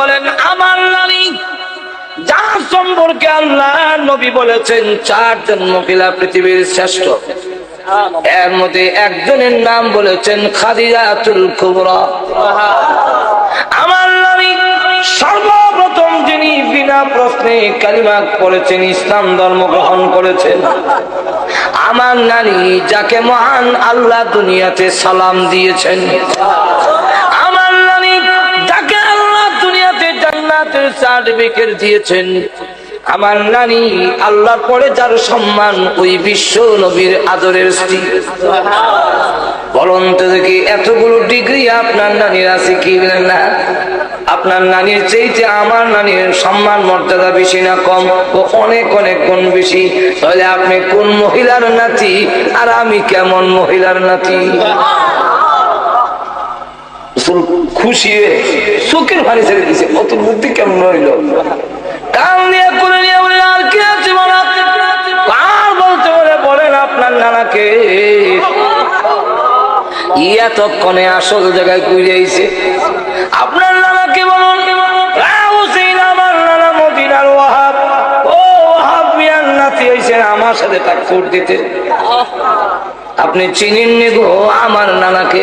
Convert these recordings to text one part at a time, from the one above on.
বলেন, আমার সম্পর্কে আল্লাহ নবী বলেছেন পৃথিবীর শ্রেষ্ঠ। এর মধ্যে একজনের নাম বলেছেন আমার নবী সর্বপ্রথম যিনি বিনা প্রশ্নে কালিমা করেছেন ইসলাম ধর্ম গ্রহণ করেছেন। আমার নানি যাকে মহান আল্লাহ দুনিয়াতে সালাম দিয়েছেন। সার্টিফিকেট দিয়েছেন। আমার নানি আল্লাহর পরে যার সম্মান ওই বিশ্ব নবীর আদরের স্ত্রী। বলুন তো দেখি, এতগুলো ডিগ্রি আপনার নানির আছে কি না? আপনার নানির চাইতে আমার নানির সম্মান, মর্যাদা বেশি না কম ও অনেক অনেক গুণ বেশি। তাহলে আপনি কোন মহিলার নাতি আর আমি কেমন মহিলার নাতি? খুশি হয়ে চোখের পানি ছেড়ে দিছে অত বুদ্ধি কেমন হইল। কান দিয়ে করে নিয়ে বলে আর কি আছে আর বলতে বলে বলেন আপনার নানাকে। এতক্ষণে আসল জায়গায় ঘুরে আইছে। আপনার নানাকে বলুন। হুসেইন, আমার সাথে টাক্কর দিতে। আপনি চিনেন নি গো আমার নানাকে?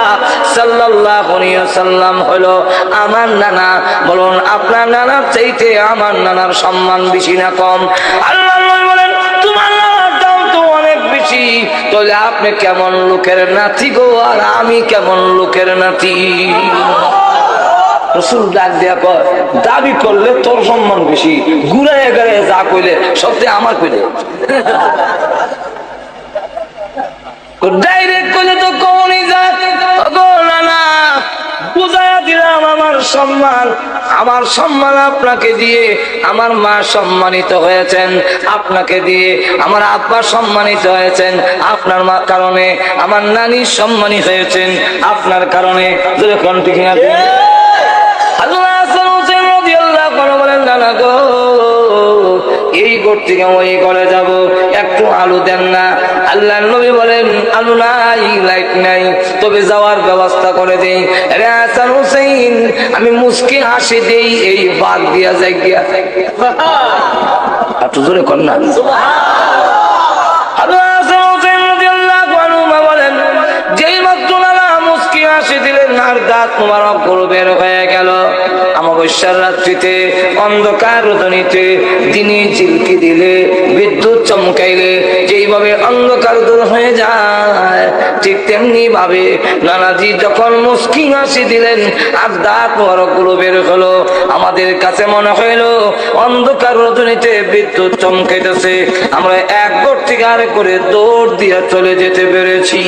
ওয়াসাল্লাম হলো আমার নানা। বলুন, আপনার নানার চাইতে আমার নানার সম্মান বেশি না কম? আল্লাহ বলেন, তোমার তাহলে আপনি কেমন লোকের নাতি গো? আর আমি কেমন লোকের নাতি? রসুল ডাক দেয়া কয়, দাবি করলে তোর সম্মান বেশি। ঘুরাইয়া গেলে যা কইলে সত্যি আমার কইলে। ডাইরেক্ট কইলে তো কমনই যাক। বুঝাইয়া দিলাম আমার সম্মান। আমার সম্মান আপনাকে দিয়ে আমার মা সম্মানিত হয়েছেন। আপনাকে দিয়ে আমার আব্বা সম্মানিত হয়েছেন। আপনার মা কারণে আমার নানি সম্মানিত হয়েছেন। আপনার কারণে যেরকম ঠিক না আল্লাহ বলেন নানা গো এই ঘর থেকে ওই ঘরে যাব। একটু আলু দেন না। আল্লাহ নবী বলেন আলু নাই লাইট নাই। তবে যাওয়ার ব্যবস্থা করে দেই। রে হাসান হুসেন আমি মুসকে হাসি দেই এই বাদ দিয়া যাই গিয়া। একটু জোরে কর না। আল্লাহ হাসান দাঁত মোবারকগুলো বের হয়ে গেল। অমাবস্যার রাত্রিতে অন্ধকার রোদনীতে দিনে চিলকি দিলে বিদ্যুৎ চমকাইলে যেইভাবে অন্ধকার দূর হয়ে যায়, ঠিক তেমনি ভাবে নানাজি যখন মুস্কি হাসি দিলেন আর দাঁত মোবারকগুলো বের হলো। আমাদের কাছে মনে হইল, অন্ধকার রজনীতে বিদ্যুৎ চমকাইতেছে। আমরা এক গোট থেকে আরে করে দৌড় দিয়ে চলে যেতে পেরেছি।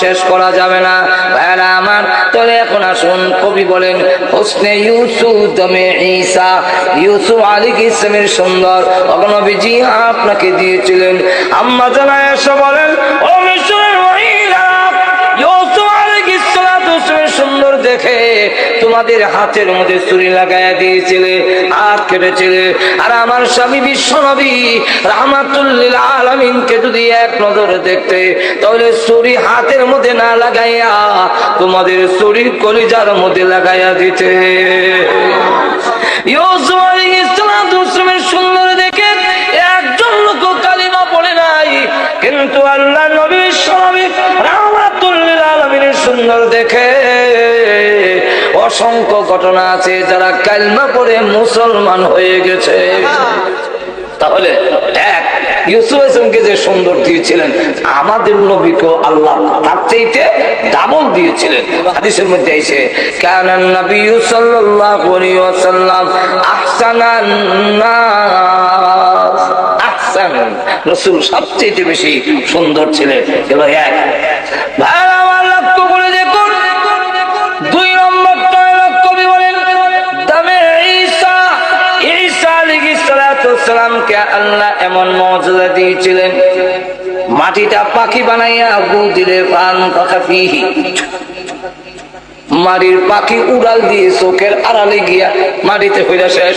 শেষ করা যাবে না। ভাইরা আমার, তবে এখন আসুন, কবি বলেন, হোসনে ইউসুফ দমে ঈসা, ইউসুফ আলী ইসলামের সুন্দর অগনবীজি আপনাকে দিয়েছিলেন। আম্মা জানা এসে বলেন, ও দেখে তোমাদের হাতের মধ্যে চুরি লাগাইয়া দিয়েছিলে হাত কেটেছিলে। আর আমার স্বামী বিশ্ব নবী রাহমাতুল্লিল আলমিনকে যদি এক নজরে দেখতে, তাহলে চুরি হাতের মধ্যে না লাগাইয়া তোমাদের চুরি কলিজার মধ্যে লাগাইয়া দিতে। সুন্দর দেখে একজন লোক কালিমা পড়ে নাই, কিন্তু আল্লাহ নবী সুন্দর দেখে অসংখ্য ঘটনা আছে যারা কালমা পড়ে মুসলমান হয়ে গেছে। তাহলে এক ইউসুফ যে সুন্দর দিয়েছিলেন, আমাদের আল্লাহ তার চাইতে দিয়েছিলেন। হাদিসের মধ্যে এসে কেন নবী সাল্লাল্লাহু আলাইহি ওয়াসাল্লাম আহসানান নাস। আহসান, রাসূল সবচেয়ে বেশি সুন্দর ছিলেন। এলো এক সালামকে আল্লাহ এমন মর্যাদা দিয়েছিলেন, মাটিটা পাখি বানাইয়া গু দিলে পান কথা ফিহি মাটির পাখি উড়াল দিয়ে চোখের আড়ালে গিয়া মাটিতে হইয়া শেষ।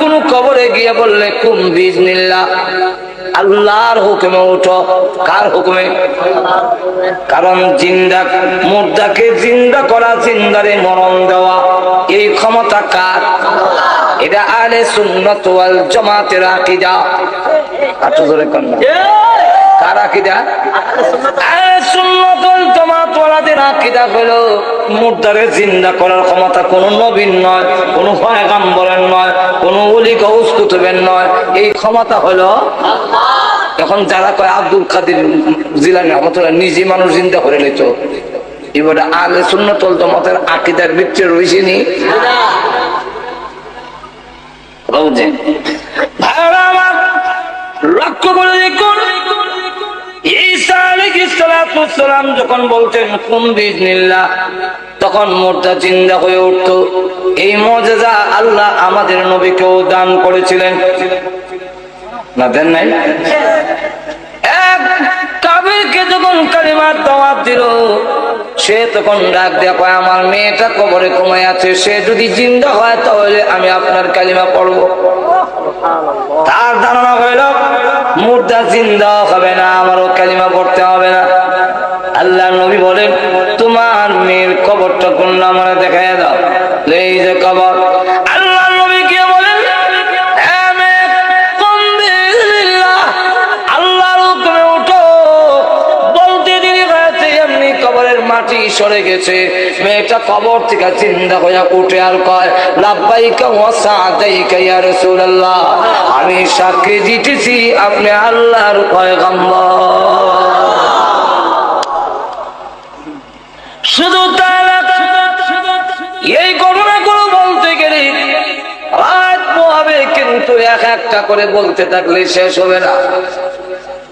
কোন কবরে গিয়া বললে, কুম বিজনিল্লাহ আল্লাহর হুকুমে উঠো কার হুকুমে? কারণ জিন্দা, মুর্দাকে জিন্দা করা, জিন্দারে মরণ দেওয়া, এই ক্ষমতা কার? এটা আলে সুন্নত ওয়াল জামাতের আকীদা। আচ্ছা ধরে কন্যা কার আকীদা? আলে সুন্নত ওয়াল জামাত ওয়ালাদের হলো মুর্দারে জিন্দা করার ক্ষমতা কোন নবীন নয় কোন পয়গাম্বরের নয় কোন ওলি গৌস কুতুবের নয়। এই ক্ষমতা হলো এখন যারা কয় আব্দুল কাদের জিলানি রহমতুল্লাহ নিজে মানুষ চিন্তা করে নিত এবারে আলে সুন্নতল জমাতের আকিদার ভিতরে রয়েছে নি? লক্ষ্য করে দেখুন। আলাইহিস যখন বলতেন, কুম বিজনিল্লাহ তখন মোর্দা চিন্তা হয়ে উঠত। এই মজেজা আল্লাহ আমাদের নবীকেও দান করেছিলেন। না দেন নাই? কাবিরকে যখন কালিমার দাওয়াত দিল, সে তখন ডাক কয়, আমার মেয়েটা কবরে কমে আছে, সে যদি জিন্দা হয় তাহলে আমি আপনার কালিমা পড়ব। তার ধারণা হইল, মুর্দা জিন্দা হবে না, আমারও কালিমা করতে হবে না। আল্লাহ নবী বলেন, তোমার মেয়ের কবরটা কোন নামে দেখায় দাও? সরে গেছে। মেয়েটা কবর থেকে চিন্তা হয়ে উঠে আর কয়, লাব্বাইকা ওয়া ইয়া রাসূলুল্লাহ। আমি সাক্ষী দিতেছি, আপনি আল্লাহর পয়গম্বর। শুধু এই ঘটনাগুলো বলতে গেলে রাত পোহাবে কিন্তু এক একটা করে বলতে থাকলে শেষ হবে না।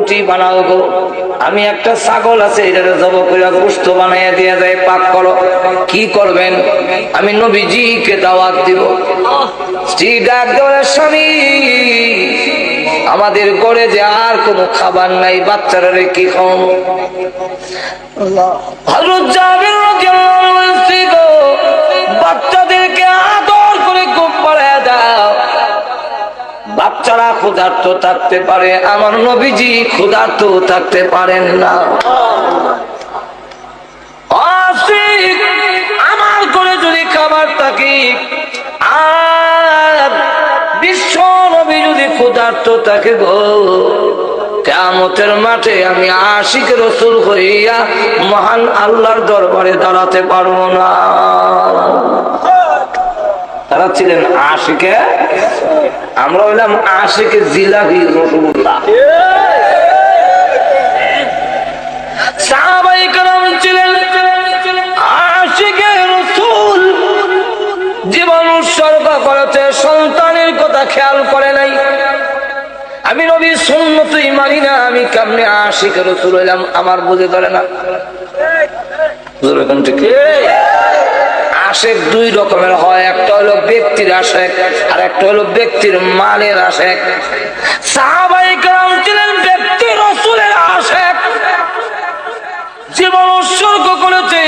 রুটি বানাও গো। আমি একটা ছাগল আছে এটা জব করে গোস্ত বানাইয়া দিয়ে যায় পাক করো। কি করবেন? আমি নবীজিকে দাওয়াত দিব। স্ত্রী ডাক দেওয়ার স্বামী আমাদের ঘরে যে আর কোনো খাবার নাই বাচ্চারা কি খাও? হযরত জাবির রাদিয়াল্লাহু আনহু বলেন, বাচ্চাদেরকে আদর বাচ্চারা ক্ষুধার্ত থাকতে পারে, আমার নবীজি ক্ষুধার্ত থাকতে পারেন না। আমার করে যদি খাবার থাকি, আর বিশ্ব নবী যদি ক্ষুধার্ত থাকে গো কেমতের মাঠে আমি আশিক রসুল হইয়া মহান আল্লাহর দরবারে দাঁড়াতে পারব না। তারা ছিলেন আশিকে, আমরা হইলাম আশিকে জিলাপি রসগোল্লা। সাহাবাই কালাম ছিলেন আশিকে রসুল। জীবন উৎসর্গ করেছে, সন্তানের কথা খেয়াল করে নাই। আমি নবী সুন্নতই মানি না, আমি কেমনে আশিকে রসুল হইলাম আমার বুঝে ধরে না। ঠিক? আশেক দুই রকমের হয়। একটা হলো ব্যক্তির আশেক আর একটা হলো ব্যক্তির মালের আশেক সাহাবাই কালাম ছিলেন ব্যক্তি রসুলের আশেক জীবন উৎসর্গ করেছে।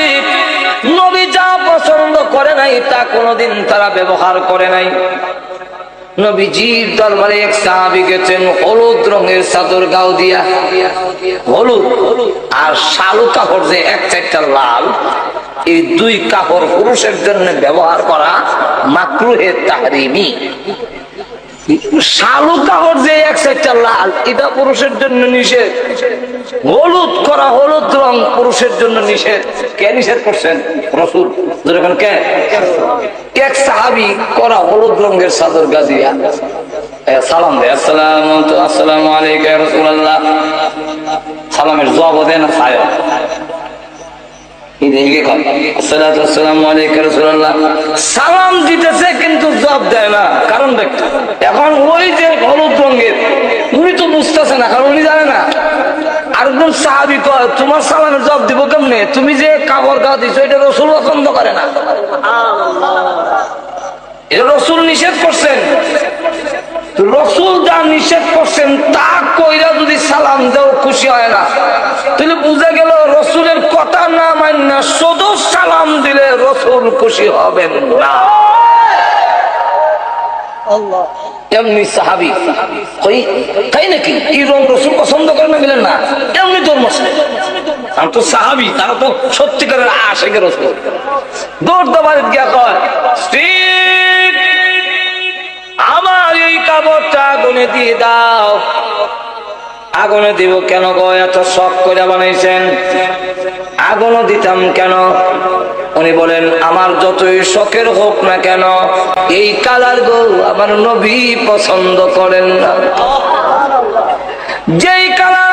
নবী যা পছন্দ করে নাই, তা কোনোদিন তারা ব্যবহার করে নাই। নবীজির দরবারে এক সাহাবি গেছেন, হলুদ রঙের চাদর গাও দিয়া। হলুদ আর শালু কাপড় যে এক চারটা লাল, এই দুই কাপড় পুরুষের জন্য ব্যবহার করা মাকরুহে তাহরিমি। হলুদ করা হলুদ রং পুরুষের জন্য নিষেধ। কে নিষেধ করছেন? রসুল। কে? সাহাবি করা হলুদ রঙের চাদর গাজিয়া? সালাম দে আসসালাম, আসসালামু আলাইকুম রাসূলুল্লাহ। সালামের জবাব দেন সালাম দিতেছে কিন্তু জবাব দেয় না। কারণ দেখতে এখন ওই যে হলুদ রঙের উনি তো বুঝতেছে না কারণ উনি জানে না। আরেকজন সাহাবি কয় তোমার সালামের জবাব দিব কেমনে? তুমি যে কাপড় গা দিছো এটা রসুল পছন্দ করে না। এটা রসুল নিষেধ করছেন। রসুল যা নিষেধ করছেন তা কইরা যদি সালাম দেও খুশি হয় না। তাহলে বুঝা গেল রসুলের কথা না মান্য শুধু সালাম দিলে রসুল খুশি হবেন না। এমনি সাহাবি কই তাই নাকি? এই রং রসুল পছন্দ করে না গেলেন না? এমনি তোর আমি তো সাহাবি তারা তো সত্যিকারের আশেখে রসুল। দৌড় দাবার গিয়া কয় আমার এই কাপড়টা আগুনে দিয়ে দাও। আগুনে দিব কেন গো? এত শখ করে বানাইছেন। আগুনও দিতাম কেন? উনি বলেন, আমার যতই শখের হোক না কেন, এই কালার গো আমার নবী পছন্দ করেন না। যেই কালার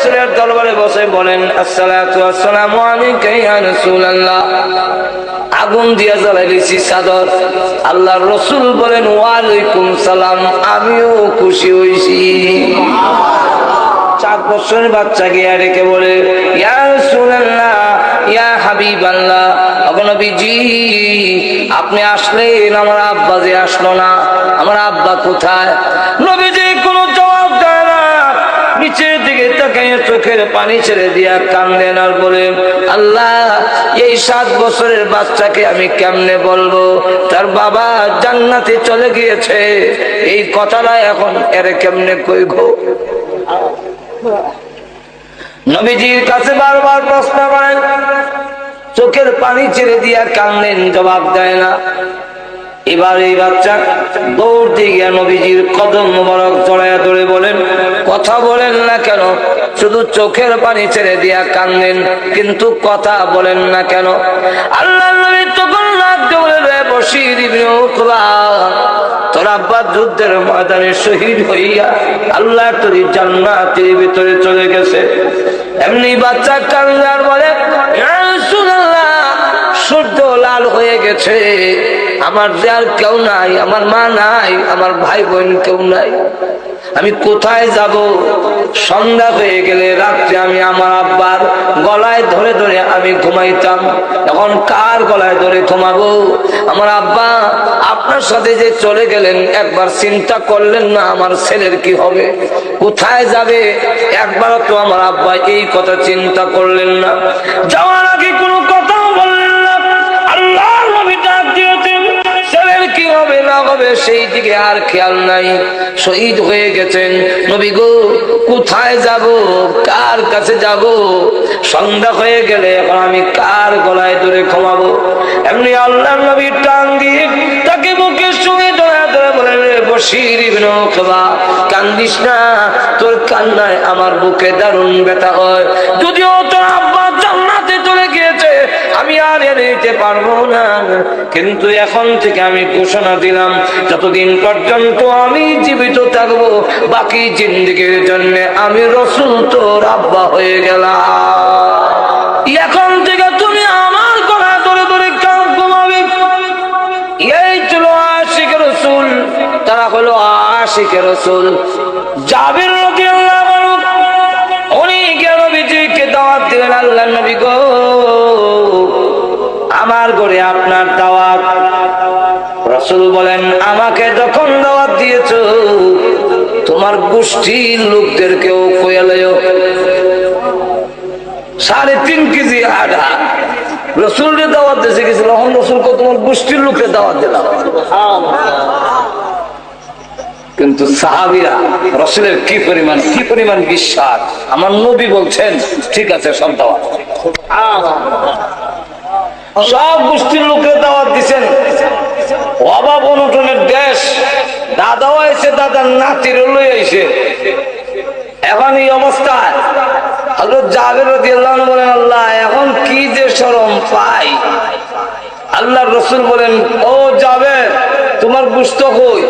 রসুলের দরবারে বসে বলেন আসসালামু আগুন দিয়া জ্বালাই দিছি চাদর আল্লাহ রসুল বলেন, ওয়ালাইকুম সালাম, আমিও খুশি হইছি। চার বছরের বাচ্চা গিয়া রেখে বলে আপনি আসলেন, আমার আব্বা যে আসলো না, আমার আব্বা কোথায়? দিকে চোখের পানি ছেড়ে দিয়া কান্দেন আর বলে আল্লাহ, এই সাত বছরের বাচ্চাকে আমি কেমনে বলব? তার বাবা জান্নাতে চলে গিয়েছে। এই কথাটা এখন এর কেমনে কইব? নবীজির কাছে বারবার প্রশ্ন করেন। চোখের পানি ছেড়ে দিয়া কান্দেন, জবাব দেয় না। এবার এই বাচ্চা দৌড় দিয়ে গিয়া নবীজির কদম মোবারক জড়াইয়া ধরে বলেন কথা বলেন না কেন? শুধু চোখের পানি ছেড়ে দিয়া কান্দেন কিন্তু কথা বলেন না কেন? আল্লাহ নবী তখন লাগতে চলে গেছে। এমনি বাচ্চা কান্দার বলে "ইয়া রাসূলুল্লাহ, সূর্য লাল হয়ে গেছে। আমার আর কেউ নাই, আমার মা নাই, আমার ভাই বোন কেউ নাই। আমি কোথায় যাব? সন্ধ্যা হয়ে গেলে রাত্রে আমি আমার আব্বার গলায় ধরে ধরে আমি ঘুমাইতাম। এখন কার গলায় ধরে ঘুমাবো? আমার আব্বা, আপনার সাথে যে চলে গেলেন, একবার চিন্তা করলেন না আমার ছেলের কি হবে? কোথায় যাবে? একবার তো আমার আব্বা এই কথা চিন্তা করলেন না। যাওয়ার আগে হবে সেই দিকে আর খেয়াল নাই। শহীদ হয়ে গেছেন। নবী গো, কোথায় যাব? কার কাছে যাব? সন্ধ্যা হয়ে গেলে এখন আমি কার গলায় ধরে ক্ষমাবো এমনি আল্লাহ নবীর দিয়ে তাকে বুকে শুয়ে ধরে ধরে বলে বসির ইবনে কান্দিস না, তোর কান্নায় আমার বুকে দারুণ ব্যথা হয়। যদিও তোর এনে নিতে পারব না। কিন্তু এখন থেকে আমি ঘোষণা দিলাম, যতদিন পর্যন্ত আমি জীবিত থাকব, বাকি জিন্দিগির জন্য আমি রসুল তোর আব্বা হয়ে গেলাম। এখন থেকে তুমি আমার গলা ধরে ধরে কান ঘুমাবে। এই ছিল আশিক রসুল, তারা হলো আশিক রসুল। জাবির আনহু, উনি গিয়ে নবীজিকে দাওয়াত দিলেন আল্লাহ নবী গো? আমার ঘরে আপনার দাওয়াত। রসুল বলেন, আমাকে যখন দাওয়াত দিয়েছ, তোমার গোষ্ঠীর লোকদেরকেও কয়ালয় সাড়ে তিন কেজি আটা রসুলকে দাওয়াত দিয়েছে গেছিল তখন রসুলকে তোমার গোষ্ঠীর লোকে দাওয়াত দিলাম। কিন্তু সাহাবিরা, রসুলের কি পরিমাণ কি পরিমাণ বিশ্বাস? আমার নবী বলছেন, ঠিক আছে, সব দাওয়াত। সব গোষ্ঠীর লোকের দাওয়াত দিচ্ছেন অভাব অনুটনের দেশ, দাদাও আইছে, দাদার নাতির লই আইছে। এখন এই অবস্থায় হজরত জাবের বলেন, আল্লাহ, এখন কি যে সরম পাই? আল্লাহ রসুল বলেন, ও যাবে তোমার গুস্ত কই?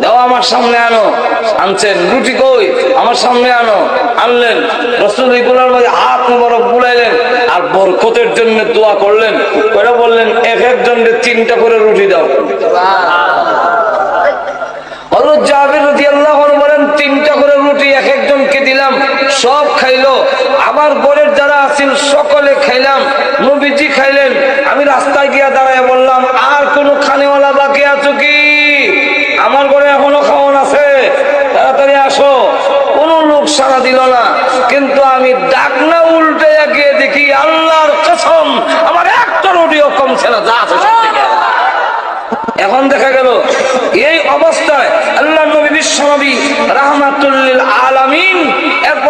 দাও আমার সামনে আনো। আনছেন রুটি কই? আমার সামনে আনো। আনলেন। রসুল মধ্যে হাত মোবারক বুলাইলেন আর বরকতের জন্য দোয়া করলেন। করে বললেন, এক একজনকে তিনটা করে রুটি দাও। বলেন, তিনটা করে রুটি এক দিলাম, সব খাইলো। সকলে খাইলাম। খাইলেন। আমি রাস্তায় গিয়া দাঁড়ায় বললাম, আর কোন খানেওয়ালা বাকি আছো কি? আমার ঘরে এখনও খাওয়ান আছে। তাড়াতাড়ি আসো। কোন লোক সারা দিল না। কিন্তু আমি ডাকনা উল্টে গিয়ে দেখি আল্লাহর কসম, আমার একটা রুটিও কমছে না, যা আছে এখন দেখা গেল, এই অবস্থায় আল্লাহ নবী বিশ্বনবী রাহমাতুল্লিল আলামিন এরপরে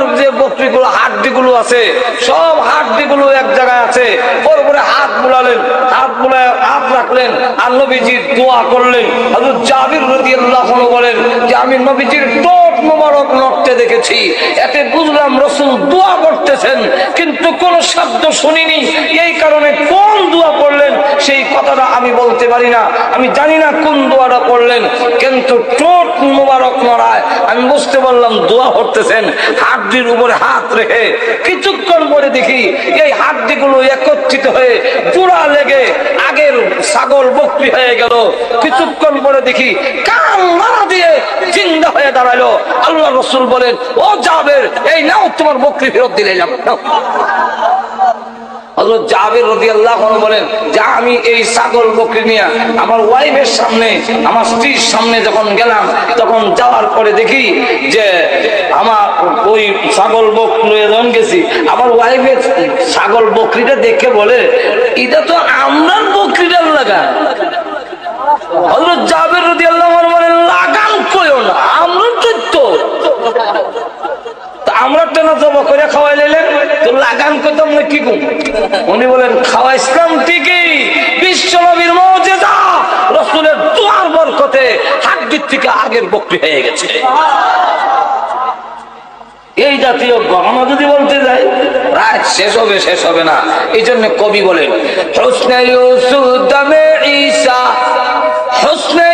তোমার যে বকরিগুলো, হাড্ডিগুলো আছে, সব হাড্ডিগুলো এক জায়গায় আছে। ওর উপরে হাত বুলালেন, হাত বুলায় হাত রাখলেন, আর নবীজির দোয়া করলেন। হযরত জাবির আনহু বলেন যে, আমি নবীজির টোট মোবারক নড়তে দেখেছি। এতে বুঝলাম রসুল দোয়া করতেছেন, কিন্তু কোন শব্দ শুনিনি। এই কারণে কোন দোয়া পড়লেন সেই কথাটা আমি বলতে পারি না। আমি জানি না কোন দোয়াটা পড়লেন কিন্তু টোট মোবারক নড়ায়। আমি বুঝতে পারলাম দোয়া করতেছেন, হাড্ডির উপরে হাত রেখে। কিছুক্ষণ পরে দেখি এই হাড্ডিগুলো একত্রিত হয়ে জোড়া লেগে আগের ছাগল বকরি হয়ে গেল। কিছুক্ষণ পরে দেখি কান মারা দিয়ে জিন্দা হয়ে দাঁড়াল। আল্লাহ রসুল বলেন, ও যাবের এই নাও, তোমার বকরি ফেরত দিলে জাবের আনহু বলেন, যে আমি এই ছাগল, বকরি নিয়ে আমার ওয়াইফের সামনে, আমার স্ত্রীর সামনে যখন গেলাম, তখন যাওয়ার পরে দেখি যে আমার ওই ছাগল গেছি, আমার ওয়াইফের বকরিটা দেখে বলে, এটা তো আমরার বকরিটার লাগা। হযরত জাবের রাদিয়াল্লাহু আনহু বলেন লাগান কইও না আমরা তো তা আমরা টেনা জমা করে খাওয়াই লাইলেন, তো লাগান কইতাম না কি উনি বলেন খাওয়া ইসলাম ঠিকই, বিশ্ব নবীর মৌজেদা রসুলের দুয়ার বরকতে হাড্ডির থেকে আগের বকরি হয়ে গেছে। এই জাতীয় গহনা যদি বলতে যাই, রাত শেষ হবে শেষ হবে না। এই জন্য কবি বলেন, হোসনে ইউসুফ দামে ঈসা, হোসনে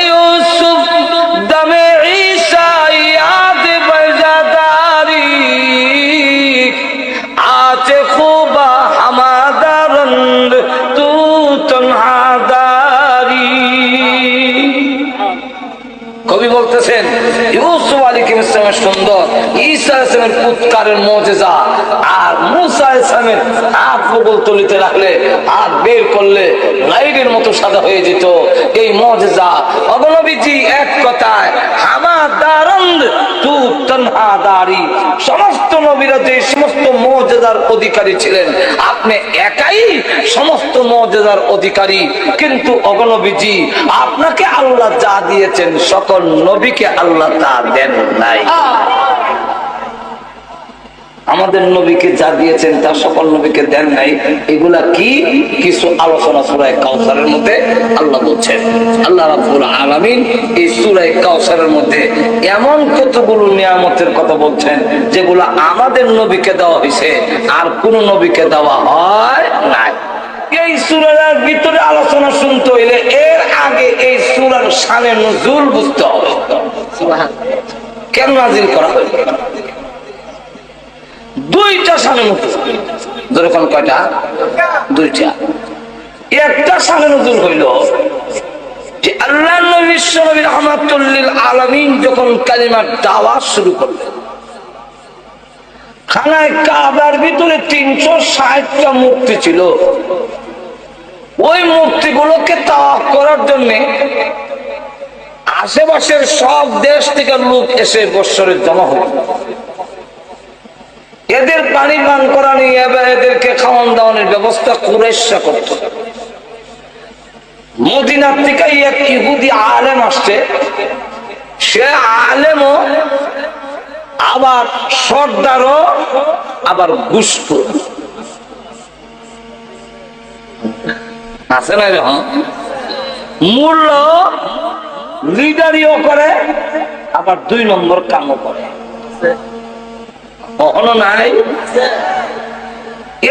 ইসলামের পুৎকারের মজেজা। আর মুসা ইসলামের হাত বগল তলিতে রাখলে হাত বের করলে লাইটের মতো সাদা হয়ে যেত। এই মজেজা অগনবীজি এক কথায় তনহাদারি সমস্ত নবীরা যে সমস্ত মর্যাদার অধিকারী ছিলেন, আপনি একাই সমস্ত মর্যাদার অধিকারী। কিন্তু অগনবীজি আপনাকে আল্লাহ যা দিয়েছেন, সকল নবীকে আল্লাহ তা দেন নাই। আমাদের নবীকে যা দিয়েছেন তা সকল নবীকে দেন নাই। এগুলা কি? কিছু আলোচনা সুরায় কাউসারের মধ্যে আল্লাহ বলছেন। আল্লাহ রাব্বুল আলামিন এই সুরায় কাউসারের মধ্যে এমন কতগুলো নিয়ামতের কথা বলছেন যেগুলো আমাদের নবীকে দেওয়া হয়েছে আর কোন নবীকে দেওয়া হয় নাই। এই সুরার ভিতরে আলোচনা শুনতে হইলে এর আগে এই সুরার সানে নজুল বুঝতে হবে। কেন নাজিল করা হয়েছে দুইটা নজুল যেরকম কয়টা? দুইটা। একটা সানে নজুল হইল যে আল্লাহ নবী আলমিন যখন কালিমার দাওয়া শুরু করলেন, খানায় কাবার ভিতরে তিনশো ষাটটা মূর্তি ছিল। ওই মূর্তিগুলোকে তাওয়াফ করার জন্য আশেপাশের সব দেশ থেকে লোক এসে বৎসরের জমা হল। এদের পানি পান করা নিয়ে এবার এদেরকে খাওয়ান দাওয়ানোর ব্যবস্থা কুরেশা করত। মদিনার থেকে এক ইহুদি আলেম আসছে। সে আলেমও আবার সর্দারও, আবার গুস্ত আছে না এরকম? মূল্য লিডারিও করে, আবার দুই নম্বর কামও করে।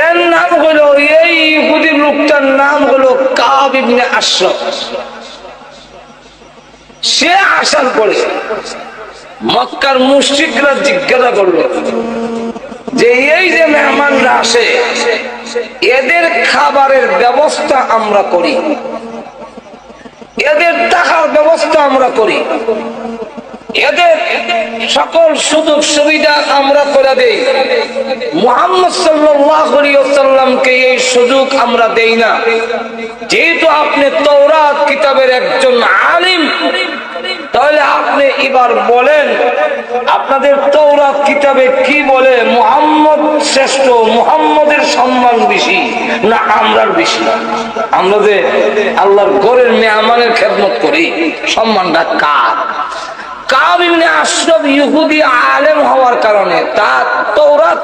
এর নাম এই ইহুদি লোকটার নাম সে আসার পরে মক্কার জিজ্ঞাসা করল যে এই যে মেহমানরা আসে, এদের খাবারের ব্যবস্থা আমরা করি, এদের টাকার ব্যবস্থা আমরা করি। এদের সকল সুযোগ সুবিধা আমরা করে দেই। মোহাম্মদ সাল্লামকে এই সুযোগ আমরা দেই না। যেহেতু আপনি তৌরাত কিতাবের একজন আলিম, তাহলে আপনি এবার বলেন, আপনাদের তৌরাত কিতাবে কি বলে মোহাম্মদ শ্রেষ্ঠ, মোহাম্মদের সম্মান বেশি না আমরার বেশি? আমরা যে আল্লাহর ঘরের মেহমানের খেদমত করি, সম্মানটা কার? ইহুদি আলেম হওয়ার কারণে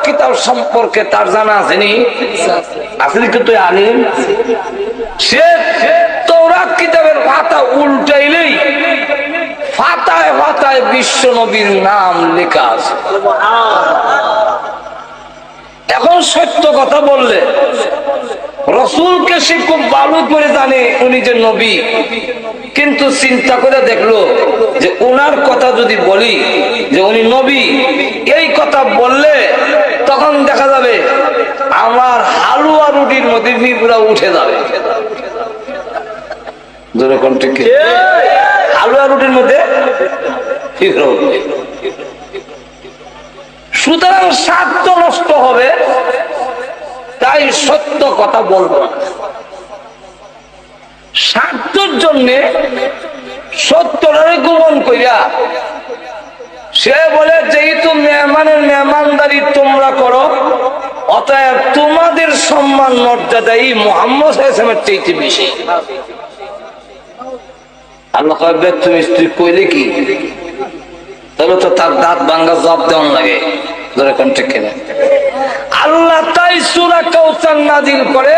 কিতাব সম্পর্কে তার জানা সে কিতাবের উল্টাইলেই ফাতায় ফাতায় বিশ্ব নবীর নাম লেখা আছে। এখন সত্য কথা বললে, রসুলকে সে খুব ভালো করে জানে উনি যে নবী। কিন্তু চিন্তা করে দেখল যে ওনার কথা যদি বলি, যে উনি নবী, এই কথা বললে তখন দেখা যাবে আমার হালুয়া রুটির মধ্যে পিঁপড়া উঠে যাবে? হালুয়া রুটির মধ্যে সুতরাং স্বার্থ নষ্ট হবে, তাই সত্য কথা বলব না। স্বার্থের জন্য সত্যটারে গোপন কইরা সে বলে, যেহেতু মেহমানের মেহমানদারি তোমরা করো, অতএব তোমাদের সম্মান মর্যাদা এই মোহাম্মদ হাসামের চাইতে বেশি। আল্লাহ তুমি স্ত্রী কইলে কি? তাহলে তো তার দাঁত ভাঙ্গা জব দেওয়ান লাগে। ধরে আল্লাহ তাই সুরা কৌসার নাজিল করে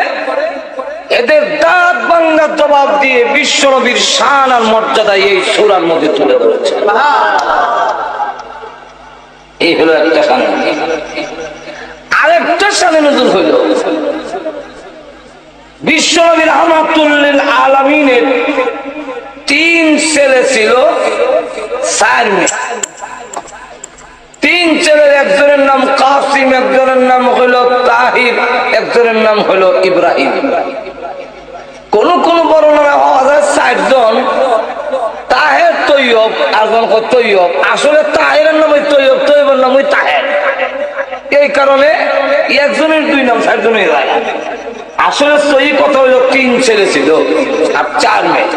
এদের দাঁত ভাঙ্গার জবাব দিয়ে বিশ্বনবীর শান আর মর্যাদা এই সুরার মধ্যে তুলে ধরেছে। এই হলো একটা শান। আরেকটা শানে নজর হইল। বিশ্বনবীর রহমাতুল্লিল আলমিনের তিন ছেলে ছিল তিন ছেলের একজনের নাম কাসিম, একজনের নাম হলো তাহির, একজনের নাম হলো ইব্রাহিম। কোন কোন বর্ণনা হওয়া যায় চারজন। তাহের তৈয়ব কয় তৈয়ব। আসলে তাহেরের নাম ওই তৈয়ব, তৈয়বের নাম ওই তাহের। এই কারণে একজনের দুই নাম চারজনের যায়। আসলে সহি কথা হলো তিন ছেলে ছিল আর চার মেয়ে।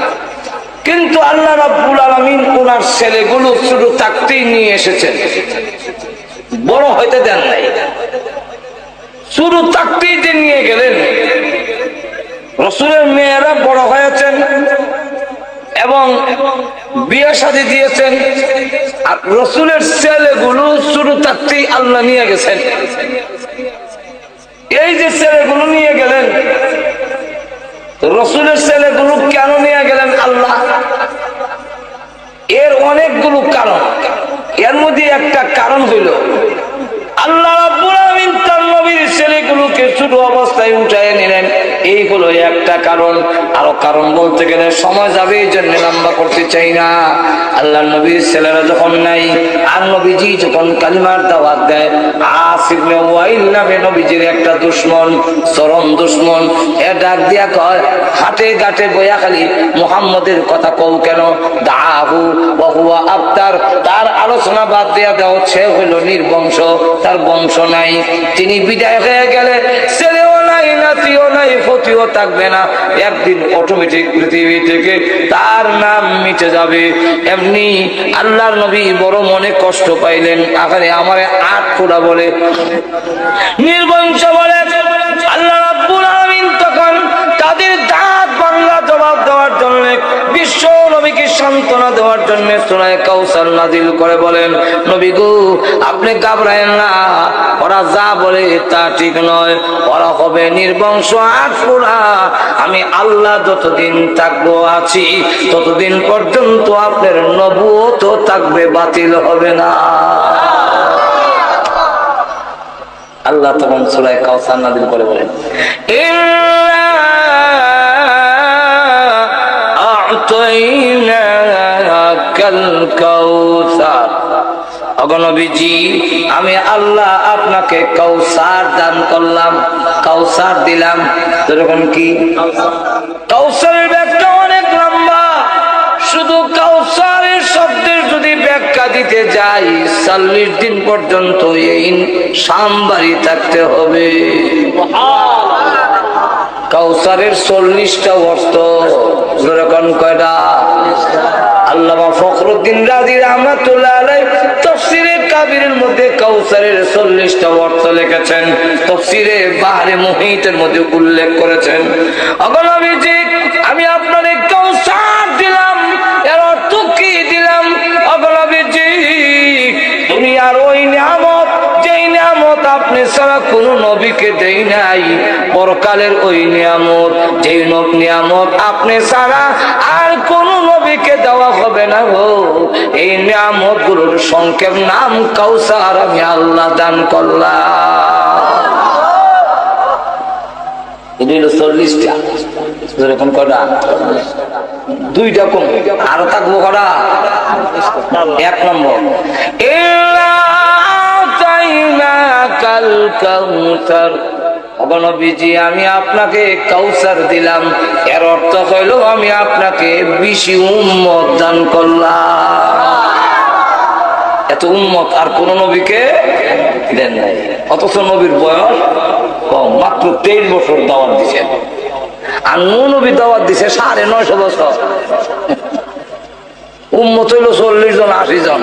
কিন্তু আল্লাহ রাব্বুল আলামিন ওনার ছেলেগুলো শুধু থাকতেই নিয়ে এসেছেন। বড় হইতে দেন নাই। শুরু থাকতেই যে নিয়ে গেলেন রসুলের মেয়েরা বড় হয়েছেন এবং বিয়ে সাথে দিয়েছেন। আর রসুলের ছেলেগুলো শুরু থাকতেই আল্লাহ নিয়ে গেছেন। এই যে ছেলেগুলো নিয়ে গেলেন, রসুলের ছেলেগুলো কেন নিয়ে গেলেন আল্লাহ? এর অনেকগুলো কারণ। এর মধ্যে একটা কারণ হইল আল্লাহ রাব্বুল তার নবীর ছেলেগুলোকে ছোট অবস্থায় উঠায় নিলেন। এই হলো একটা কারণ। আরও কারণ বলতে গেলে সময় যাবে, এই জন্য লম্বা করতে চাই না। আল্লাহ নবীর ছেলেরা যখন নাই, আর নবীজি যখন কালিমার দাওয়াত দেয় আসিবনে ওয়াইল নামে নবীজির একটা দুশ্মন, চরম দুশ্মন, এ ডাক দিয়া কয়, হাটে ঘাটে বয়া খালি মুহাম্মদের কথা কও কেন? দাহু বহুয়া আফতার তার আলোচনা বাদ দেয়া দেওয়া সে হইল নির্বংশ। তার বংশ নাই। তিনি বিদায় হয়ে গেলে ছেলেও নাই, নাতিও নাই ফতিও থাকবে না। একদিন অটোমেটিক পৃথিবী থেকে তার নাম মিটে যাবে। এমনি আল্লাহর নবী বড় মনে কষ্ট পাইলেন। আখানে আমার আট ফোড়া বলে। নির্বংশ বলে, আল্লাহ রাব্বুল আলামিন তখন তাদের দাঁত বাংলা জবাব দেওয়ার জন্য বিশ্ব নবীকে সান্ত্বনা দেওয়ার জন্য সোনায় কাউসার নাজিল করে বলেন, নবী গো, আপনি ঘাবড়ায়েন না। ওরা যা বলে তা ঠিক নয়। ওরা হবে নির্বংশ আট ফোড়া আমি আল্লাহ যতদিন থাকব আছি, ততদিন পর্যন্ত আপনার নবুও তো থাকবে, বাতিল হবে না। আল্লাহ তখন সুরায় কাউসার নাদিল করে বলেন অগণবীজি আমি আল্লাহ আপনাকে কৌসার দান করলাম, কৌসার দিলাম। যেরকম কি? কাউসারের ব্যাগটা অনেক লম্বা। শুধু কাউসারের শব্দের যদি ব্যাখ্যা দিতে যাই, চল্লিশ দিন পর্যন্ত এই সামবাড়ি থাকতে হবে। কাউসারের চল্লিশটা অর্থ, যেরকম কয়টা? আল্লামা ফখরুদ্দিন রাজি রহমাতুল্লাহ আলাই তফসিরে কাবিরের মধ্যে কাউসারের চল্লিশটা অর্থ লিখেছেন। তফসিরে বাহারে মুহিতের মধ্যে উল্লেখ করেছেন। অগণবিজি আমি আপনার কাউসার দিলাম, এর অর্থ কি দিলাম? অগণবিজি দুনিয়ার ওই নিয়ামত নিয়ামত আপনি ছাড়া কোন নবীকে দেই নাই। পরকালের ওই নিয়ামত, যেই নিয়ামত আপনি ছাড়া আর কোন নবীকে দেওয়া হবে না গো। এই নিয়ামতগুলোর সংক্ষেপ নাম কাউসার আমি আল্লাহ দান করলাম। চল্লিশটা। এরকম কটা দুইটা কম আরও থাকব কটা? এক নম্বর। আমি আপনাকে কাউসার দিলাম। এর অর্থ হইল আমি আপনাকে বেশি উম্মত দান করলাম। এত উম্মত আর কোন নবীকে দেন নাই। অথচ নবীর বয়স কম, মাত্র তেইশ বছর দাওয়াত দিছে। আর নবী দাওয়াত দিছে সাড়ে নয়শো বছর। উম্মত হইল চল্লিশ জন, আশি জন।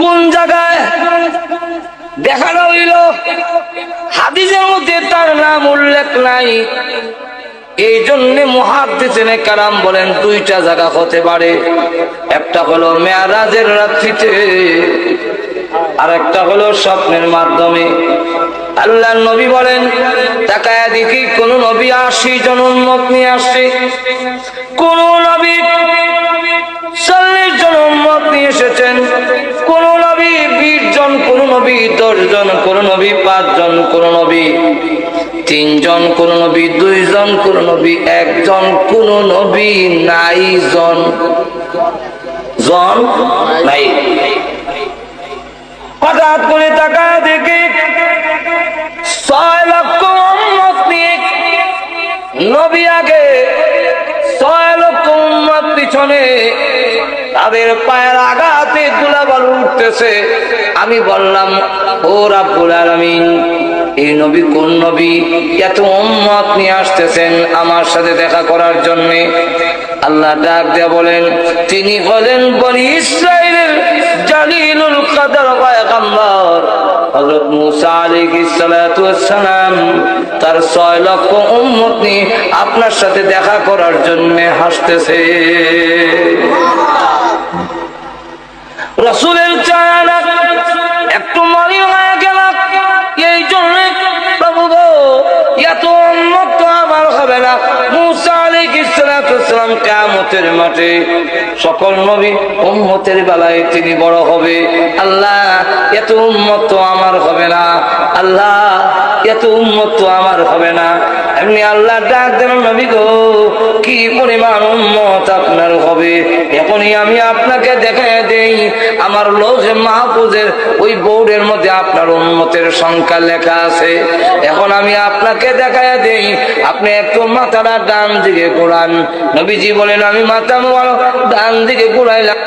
কোন জায়গায় দেখানো হইল? হাদিসের মধ্যে তার নাম উল্লেখ নাই। এই জন্য মহাদিসেন কারাম বলেন, দুইটা জায়গা হতে পারে। একটা হলো মেয়ারাজের রাত্রিতে আর একটা হলো স্বপ্নের মাধ্যমে। আল্লাহ নবী বলেন, তাকায় দেখি কোন নবী আশি জন উন্মত নিয়ে আসছে কোন নবী চল্লিশ জন কোন নবী দশ জন কোন নবী পাঁচ জন কোন নবী, তিনজন, কোন নবী, দুইজন, কোন নবী, একজন, কোন নবী নাই জন। জন নাই। হঠাৎ করে তাকায় দেখি ছয় লক্ষ নবী আগে, ছয় লক্ষ পিছনে তাদের পায়ের আঘাতে দুলাবালু উঠতেছে। আমি বললাম, ও রাব্বুল আলামিন, এই নবী কোন নবী? এত উম্মত নিয়ে আসতেছেন আমার সাথে দেখা করার জন্য। আল্লাহ ডাক দিয়ে বলেন, তিনি হলেন বলি ইসরায়েলের জালিলুল কাদার পয়গম্বর। হযরত মুসা আলাইহিস সালাতু ওয়াসসালাম তার 6 লক্ষ উম্মত নিয়ে আপনার সাথে দেখা করার জন্য হাসতেছে। রসুলের চায়না একটু মরি হয়ে গেল, এই জন্য গো, এত অন্য তো আমার হবে না। কিয়ামতের কেয়ামতের মাঠে সকল নবী উম্মতের বেলায় তিনি বড় হবে। আল্লাহ, এত উম্মত আমার হবে না। আল্লাহ, এত উম্মত আমার হবে না। এমনি আল্লাহ ডাক দেন নবী গো, কি পরিমাণ উম্মত আপনার হবে? এখনই আমি আপনাকে দেখে দেই, আমার লোহে মাহফুজের ওই বোর্ডের মধ্যে আপনার উন্মতের সংখ্যা লেখা আছে। এখন আমি আপনাকে দেখায় দেই, আপনি একটু মাথাটা ডান দিকে ঘোরান। নবীজি বলেন আমি মাথা ডান দিকে ঘুরাইলাম।